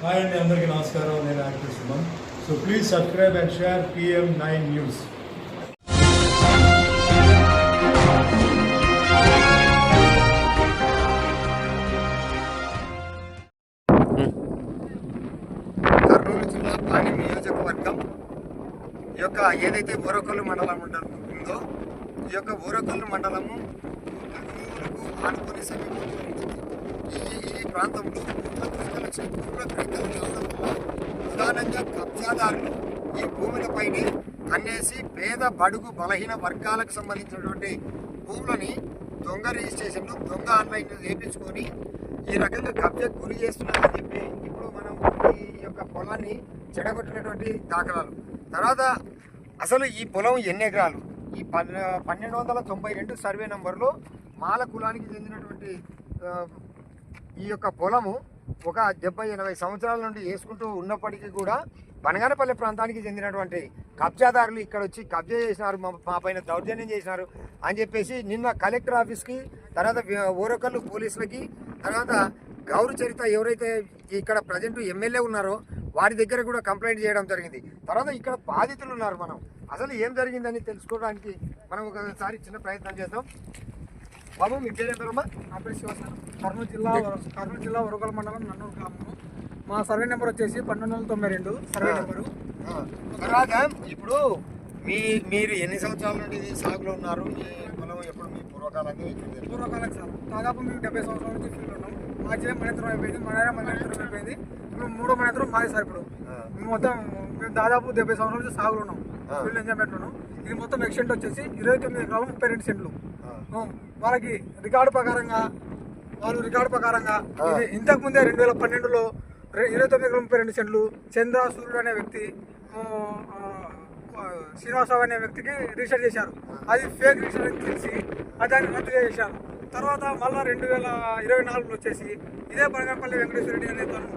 Hi అండి అందరికీ నమస్కారం. నేను actor Suman. So please subscribe and share PM nine news. Kurnool జిల్లా పాణ్యం నియోజకవర్గం ఈ యొక్క ఏదైతే ఊరకొల్లు మండలం ఉండ- ఉందో ఈ యొక్క ఊరకొల్లు మండలము కర్నూలుకు ఆనుకుని సమీపంలో ఉంటుంది ఈ ప్రాంతంలో ప్రధానంగా కబ్జాదారులు ఈ భూములపైనే కన్నేసి పేద బడుగు బలహీన వర్గాలకు సంబంధించినటువంటి భూములని దొంగ రిజిస్ట్రేషన్లు దొంగ ఆన్లైన్ చేయించుకొని ఈ రకంగా కబ్జాకు గురి చేస్తున్నారని చెప్పి ఇప్పుడు మనం ఈ యొక్క పొలాన్ని చెడగొట్టినటువంటి దాఖలాలు తర్వాత అసలు ఈ పొలం ఎన్ని ఎకరాలు ఈ పన్ పన్నెండు వందల తొంభై రెండు సర్వే నంబర్లో మాల కులానికి చెందినటువంటి ఈ యొక్క పొలము ఒక డెబ్బై ఎనభై సంవత్సరాల నుండి వేసుకుంటూ ఉన్నప్పటికీ కూడా బనగానపల్లి ప్రాంతానికి చెందినటువంటి కబ్జాదారులు ఇక్కడ వచ్చి కబ్జా చేసినారు మా మా పైన దౌర్జన్యం చేసినారు అని చెప్పేసి నిన్న కలెక్టర్ ఆఫీస్కి తర్వాత వి- పోలీసులకి తర్వాత గౌరు చరిత ఎవరైతే ఇక్కడ ప్రజెంట్ ఎమ్మెల్యే ఉన్నారో వారి దగ్గర కూడా కంప్లైంట్ చేయడం జరిగింది. తర్వాత ఇక్కడ బాధితులు ఉన్నారు మనం. అసలు ఏం జరిగిందని తెలుసుకోవడానికి మనం ఒకసారి చిన్న ప్రయత్నం చేద్దాం. బాబు మీ పేరు నా పేరు శివసాగర్ కర్నూలు జిల్లా కర్నూలు జిల్లా ఉరగల మండలం నన్నూరు గ్రామము. మా సర్వే నెంబర్ వచ్చేసి పన్నెండు వందల తొంభై రెండు సర్వే నెంబరు. తర్వాత ఇప్పుడు మీ మీరు ఎన్ని సంవత్సరాల నుండి సాగులో ఉన్నారు? పొలం ఎప్పుడు మీ? పూర్వకాలకు సార్. దాదాపు మేము డెబ్బై సంవత్సరాల నుంచి ఫీల్డ్ ఉన్నాం. మా చెల్లి మనేత్రం అయిపోయింది మా నాయన మనేత్రం అయిపోయింది. ఇప్పుడు మూడో మనేత్రం మాది సార్ ఇప్పుడు. మేము మొత్తం మేము దాదాపు డెబ్బై సంవత్సరాల నుంచి సాగులో ఉన్నాం. ఫీల్డ్ ఎంజాయ్మెంట్ ఇది మొత్తం ఎక్స్టెంట్ వచ్చేసి ఇరవై తొమ్మిది ఎకరాలు ముప్పై రెండు సెంట్లు. వాళ్ళకి రికార్డు ప్రకారంగా వాళ్ళు రికార్డు ప్రకారంగా. ఇది ఇంతకు ముందే రెండు వేల పన్నెండులో ఇరవై తొమ్మిది ఎకరాల ముప్పై రెండు సెంట్లు. చంద్ర సూర్యుడు అనే వ్యక్తి శ్రీనివాసరావు అనే వ్యక్తికి రిజిస్టర్ చేశారు. అది ఫేక్ రిజిస్టర్ అని తెలిసి దాన్ని రద్దు చేశారు తర్వాత మళ్ళీ రెండు వేల ఇరవై నాలుగులో వచ్చేసి ఇదే బనగాపల్లి వెంకటేశ్వర రెడ్డి అనే తను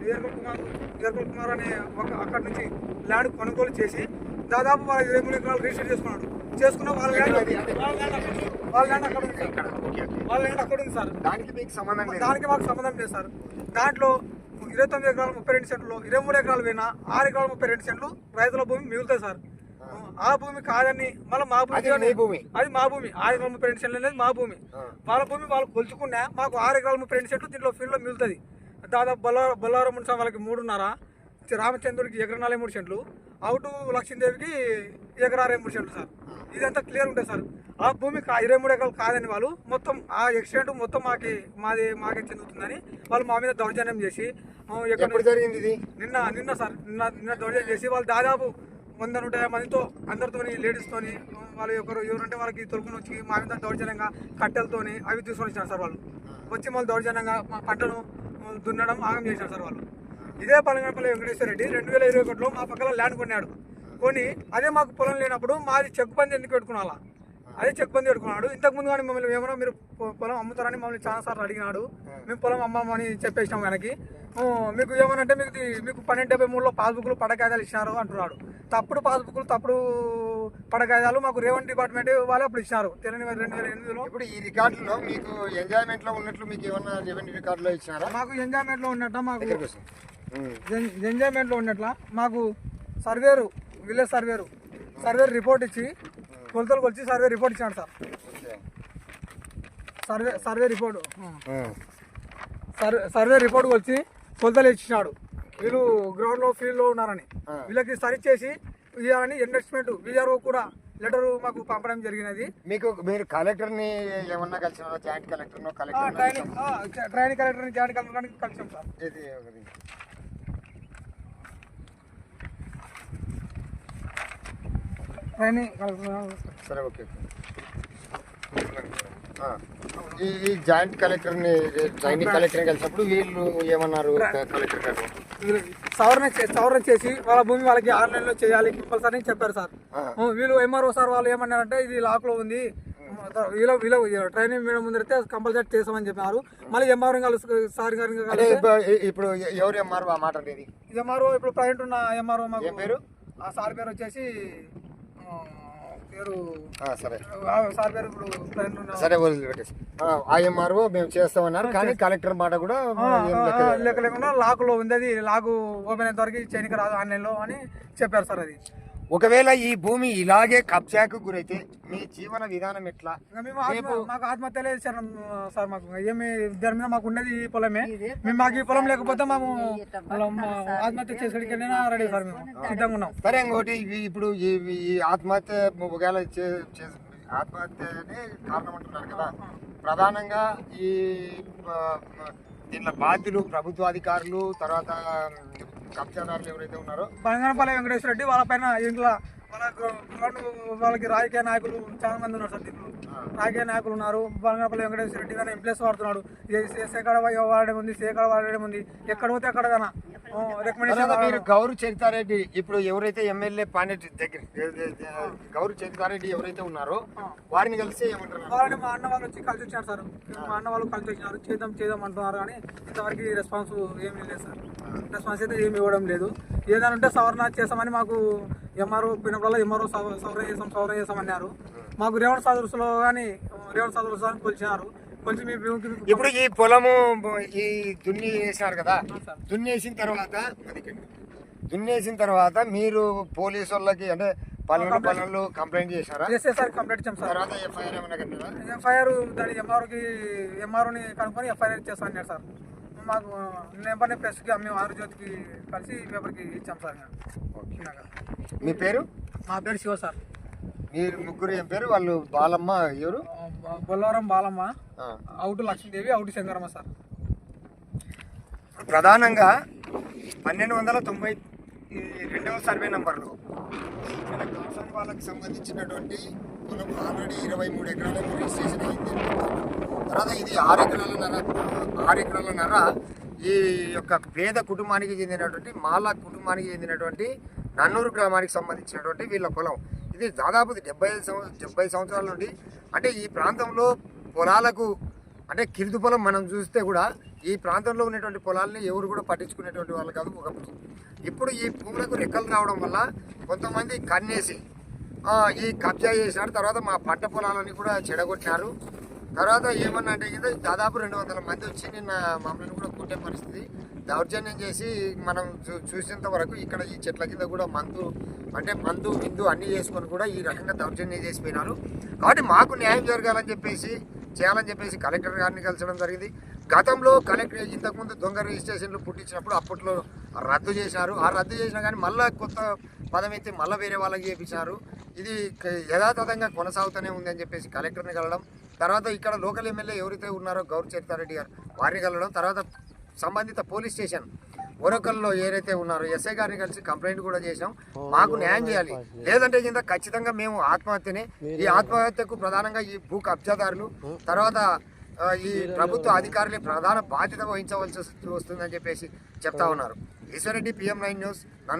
వీరకుల్ కుమార్ వీరకుల్ కుమార్ అనే ఒక అక్కడి నుంచి ల్యాండ్ కొనుగోలు చేసి దాదాపు వాళ్ళ ఇరవై మూడు ఎకరాలు రిజిస్టర్ చేసుకున్నాడు. చేసుకున్న వాళ్ళ ల్యాండ్ వాళ్ళ ల్యాండ్ అక్కడ ఉంది. వాళ్ళ ల్యాండ్ అక్కడ ఉంది సార్. వాళ్ళ ల్యాండ్ అక్కడ ఉంది సార్. దానికి మీకు సంబంధం లేదు. దానికి మాకు సంబంధం లేదు సార్. దాంట్లో ఇరవై తొమ్మిది ఎకరాలు ముప్పై రెండు సెంట్లు ఇరవై మూడు ఎకరాలు పోయినా ఆరు ఎకరాలు ముప్పై రెండు సెంట్లు రైతుల భూమి మిగులుతుంది సార్. ఆ భూమి కాదని మళ్ళీ మా భూమి అది మా భూమి. ఆరు ఎకరాలు ముప్పై రెండు సెంట్లు అనేది మా భూమి. వాళ్ళ భూమి వాళ్ళు కొలుచుకున్నా మాకు ఆరు ఎకరాలు ముప్పై రెండు సెంట్లు దీంట్లో ఫీల్డ్లో మిగులుతుంది. దాదాపు బొల్లార బొల్లారం వాళ్ళకి మూడున్నర రామచంద్రుడికి ఎకరనాలే మూడు సెంట్లు అవుటు లక్ష్మీదేవికి ఎకరారే మూడు సెంట్లు సార్. ఇదంతా క్లియర్ ఉంటుంది సార్. ఆ భూమి ఇరవై మూడు ఎకరాలు కాదని వాళ్ళు మొత్తం ఆ ఎక్స్టెంట్ మొత్తం మాకి మాది మాకే చెందుతుందని వాళ్ళు మా మీద దౌర్జన్యం చేసి జరిగింది ఇది? నిన్న నిన్న సార్ నిన్న నిన్న దౌర్జన్యం చేసి వాళ్ళు దాదాపు వంద నూట యాభై మందితో అందరితోని లేడీస్తోని వాళ్ళు ఒకరు ఎవరంటే వాళ్ళకి తొలుకుని వచ్చి మా మీద దౌర్జన్యంగా కట్టెలతోని అవి తీసుకొని వచ్చినారు సార్ వాళ్ళు. వచ్చి మళ్ళీ దౌర్జన్యంగా మా పంటను దున్నడం ఆగం చేశారు సార్ వాళ్ళు. ఇదే పలంగనపల్లి వెంకటేశ్వర రెడ్డి రెండు వేల ఇరవై ఒకటిలో మా పక్కన ల్యాండ్ కొన్నాడు. కొని అదే మాకు పొలం లేనప్పుడు మాది చెక్ బంద్ ఎందుకు పెట్టుకున్నాలా? అదే చెక్ బంద్ పెట్టుకున్నాడు. ఇంతకు ముందు కానీ మమ్మల్ని ఏమన్నా మీరు పొలం అమ్ముతారని మమ్మల్ని చాలా సార్లు అడిగినాడు. మేము పొలం అమ్మామని చెప్పేసినాం వెనక్కి. "ఓ, మీకు ఏమనంటే మీకు మీకు పన్నెండు డెబ్బై మూడులో పాస్బుక్లు పడకాయిదాలు ఇచ్చినారు అంటున్నాడు. తప్పుడు పాస్బుక్లు తప్పుడు పడకాయిదాలు మాకు రేవంత్ డిపార్ట్మెంట్ వాళ్ళే అప్పుడు ఇచ్చినారు. తెలియని రెండు వేల ఎనిమిదిలో. ఇప్పుడు ఈ రికార్డులో మీకు ఎంజాయ్మెంట్లో ఉన్నట్లు మీకు ఏమన్నా రెవెన్యూ రికార్డులో ఇచ్చినారా? మాకు ఎంజాయ్మెంట్లో ఉన్నట్ట మాకు ఎంజాయ్మెంట్లో ఉన్నట్ల మాకు surveyor village surveyor surveyor report ఇచ్చి కొలతలు కొలిచి సర్వే రిపోర్ట్ ఇచ్చాడు sir. Survey survey report. Survey survey report వచ్చి కొలతలు ఇచ్చినాడు. వీళ్ళు గ్రౌండ్లో ఫీల్డ్లో ఉన్నారని. వీళ్ళకి సరి చేసి ఇవ్వాలని ఇన్వెస్ట్మెంట్ విఆర్ఓ కూడా లెటర్ మాకు పంపడం జరిగినది. మీకు మీరు కలెక్టర్ని ఏమన్నా కలిసినారా? జాయింట్ కలెక్టర్ కలెక్టర్ ట్రైనింగ్ ఆ, ట్రైనింగ్ కలెక్టర్ని జాయింట్ కలెక్టర్ని కలిసాం సార్ ఇది ఒకటి. ట్రైనింగ్ కలెక్టర్ సరే ఓకే. ఈ ఈ జాయింట్ కలెక్టర్ని జాయింట్ కలెక్టర్ని కలిసినప్పుడు వీళ్ళు ఏమన్నారు? కలెక్టర్ గారు. సవరణ సవరణ చేసి వాళ్ళ భూమి వాళ్ళకి ఆన్లైన్లో చేయాలి కంపల్సరీ అని చెప్పారు సార్. వీళ్ళు ఎంఆర్ఓ సార్ వాళ్ళు ఏమన్నారంటే ఇది లాక్లో ఉంది వీళ్ళ వీళ్ళ ట్రైనింగ్ మీద ముందరైతే కంపల్సరీ చేసామని చెప్పారు. మళ్ళీ ఎంఆర్ఓ కలుసు సార్ గారిని ఇప్పుడు- ఎవరు ఎంఆర్ ఆ మాట అనేది. ఎంఆర్ఓ ఇప్పుడు ప్రజెంట్ ఉన్న ఎంఆర్ఓ మాకు పేరు? ఆ సార్ పేరు వచ్చేసి పేరు సరే. సార్ పేరు ఇప్పుడు ప్రజెంట్ ఉన్న- సరే వదిలిపెట్టేసి ఐఎంఆర్ఓ మేము చేస్తామన్నారు కానీ కలెక్టర్ మాట కూడా. లెక్క లేకుండా లాకులో ఉంది అది. లాకు ఓపెన్ అయ్యేంత వరకు చేయనికి రాదు ఆన్లైన్లో అని చెప్పారు సార్ అది. ఒకవేళ ఈ భూమి ఇలాగే కబ్జాకు గురైతే మీ జీవన విధానం ఎట్లా? మేము మాకు ఆత్మహత్య లేదు సార్ సార్ మాకు. ఏమి దాని మీద మాకు ఉండేది ఈ పొలమే. మేము మాకు ఈ పొలం లేకపోతే మేము ఆత్మహత్య చేసుకోవడానికి రెడీ సార్ మేము. సిద్ధంగా ఉన్నాం. సరే ఇంకోటి ఇవి ఇప్పుడు ఈ ఈ ఆత్మహత్య ఒకవేళ ఆత్మహత్యనే కారణం అంటున్నారు కదా. ప్రధానంగా ఈ దీనిలో బాధ్యులు ప్రభుత్వ అధికారులు తర్వాత కబ్జాదారులు ఎవరైతే ఉన్నారో బంగారపల్లి వెంకటేశ్వర రెడ్డి వాళ్ళ పైన ఇంట్లో గ్రౌండ్ వాళ్ళకి రాజకీయ నాయకులు చాలా మంది ఉన్నారు సార్ దీంట్లో. రాజకీయ నాయకులు ఉన్నారు. బంగారపల్లి వెంకటేశ్వర రెడ్డి కానీ ఎంప్లేస్ వాడుతున్నాడు. సేకాడ వాడడం ఉంది సేకాడ వాడడం ఉంది. ఎక్కడ పోతే అక్కడ కానీ తర్వాత రికమెండేషన్ మీరు గౌరు చరితారెడ్డి ఇప్పుడు ఎవరైతే ఎమ్మెల్యే పాండెట్ దగ్గర గౌరు చరితారెడ్డి ఎవరైతే ఉన్నారో వారిని కలిసి ఏమంటారు వాళ్ళని మా అన్న వాళ్ళు వచ్చి కలిసి వచ్చారు సార్. మా అన్న వాళ్ళు కలిసి వచ్చినారు. చేద్దాం చేద్దాం అంటున్నారు కానీ ఇంతవరకు రెస్పాన్స్ ఏమీ లేదు సార్. రెస్పాన్స్ అయితే ఏమి ఇవ్వడం లేదు. ఏదైనా ఉంటే సవరణ చేస్తామని మాకు ఎంఆర్ఓ పోయినప్పుడల్లా ఎంఆర్ఓ సవరణ సవరణ చేస్తామన్నారు మాకు రేవణ సదృశలో కానీ రేవణ సదృశలో కొలిచినారు ఇప్పుడు ఈ పొలము ఈ దున్ని వేసినారు కదా? దున్నేసిన తర్వాత. దున్నేసిన తర్వాత మీరు పోలీసు వాళ్ళకి అంటే పనులు పనులు కంప్లైంట్ చేశారా? ఎస్ఎస్ఆర్ కంప్లీట్ ఇచ్చాం సార్. తర్వాత ఎఫ్ఐఆర్ ఏమైనా ఎఫ్ఐఆర్ దాని ఎంఆర్ఓకి ఎంఆర్ఓని కనుక్కొని ఎఫ్ఐఆర్ చేస్తాను అన్నారు సార్. మాకు నెంబర్ని ప్రెస్కి మేము ఆంధ్రజ్యోతికి కలిసి పేపర్కి ఇచ్చాం సార్. మీ పేరు? మా పేరు శివ సార్. మీరు ముగ్గురు ఏం పేరు? వాళ్ళు బాలమ్మ ఎవరు? Bollavaram Balamma. Out Lakshmidevi out Shankaramma sir. ప్రధానంగా పన్నెండు వందల తొంభై రెండవ సర్వే నంబర్లో మన కాసం వాళ్ళకి సంబంధించినటువంటి పొలం ఆల్రెడీ ఇరవై మూడు ఎకరాలకు రిజిస్ట్రేషన్ అయింది. తర్వాత ఇది ఆరు ఎకరాలన్నర ఆరు ఎకరాలన్నర ఈ యొక్క పేద కుటుంబానికి చెందినటువంటి మాలా కుటుంబానికి చెందినటువంటి నన్నూరు గ్రామానికి సంబంధించినటువంటి వీళ్ళ పొలం. ఇది దాదాపు డెబ్బై ఐదు డెబ్బై సంవత్సరాల నుండి అంటే ఈ ప్రాంతంలో పొలాలకు అంటే కిరుదు పొలం మనం చూస్తే కూడా ఈ ప్రాంతంలో ఉన్నటువంటి పొలాల్ని ఎవరు కూడా పట్టించుకునేటువంటి వాళ్ళు కాదు ఒకప్పుడు ఇప్పుడు ఈ భూములకు రెక్కలు రావడం వల్ల కొంతమంది కన్నేసి ఈ కబ్జా చేసినారు. తర్వాత మా పంట పొలాలని కూడా చెడగొట్టినారు. తర్వాత ఏమన్నా అంటే కదా దాదాపు రెండు వందల మంది వచ్చి నిన్న మమ్మల్ని కూడా కుట్టే పరిస్థితి. దౌర్జన్యం చేసి మనం చూ- వరకు ఇక్కడ ఈ చెట్ల కింద కూడా మందు అంటే మందు విందు అన్నీ చేసుకొని కూడా ఈ రకంగా దౌర్జన్యం చేసిపోయినారు. కాబట్టి మాకు న్యాయం జరగాలని చెప్పేసి చేయాలని చెప్పేసి కలెక్టర్ గారిని కలిసడం జరిగింది. గతంలో కలెక్టర్ ఇంతకుముందు దొంగ రిజిస్ట్రేషన్లు పుట్టించినప్పుడు అప్పట్లో రద్దు చేశారు. ఆ రద్దు చేసినా కానీ మళ్ళీ కొత్త పదం అయితే మళ్ళీ వేరే వాళ్ళకి చేపించారు. ఇది యథాతథంగా కొనసాగుతూనే ఉంది అని చెప్పేసి కలెక్టర్ని కలడం తర్వాత ఇక్కడ లోకల్ ఎమ్మెల్యే ఎవరైతే ఉన్నారో గౌరవ చరితారెడ్డి గారు వారిని కలవడం తర్వాత సంబంధిత పోలీస్ స్టేషన్ ఒరకల్లో ఏదైతే ఉన్నారో ఎస్ఐ గారిని కలిసి కంప్లైంట్ కూడా చేసాం మాకు న్యాయం చేయాలి. లేదంటే కింద ఖచ్చితంగా మేము ఆత్మహత్యనే ఈ ఆత్మహత్యకు ప్రధానంగా ఈ భూ కబ్జాదారులు తర్వాత ఈ ప్రభుత్వ అధికారులే ప్రధాన బాధ్యత వహించవలసి వస్తుందని చెప్పేసి చెప్తా ఉన్నారు. ఈశ్వరెడ్డి పిఎం నైన్ న్యూస్ నన్ను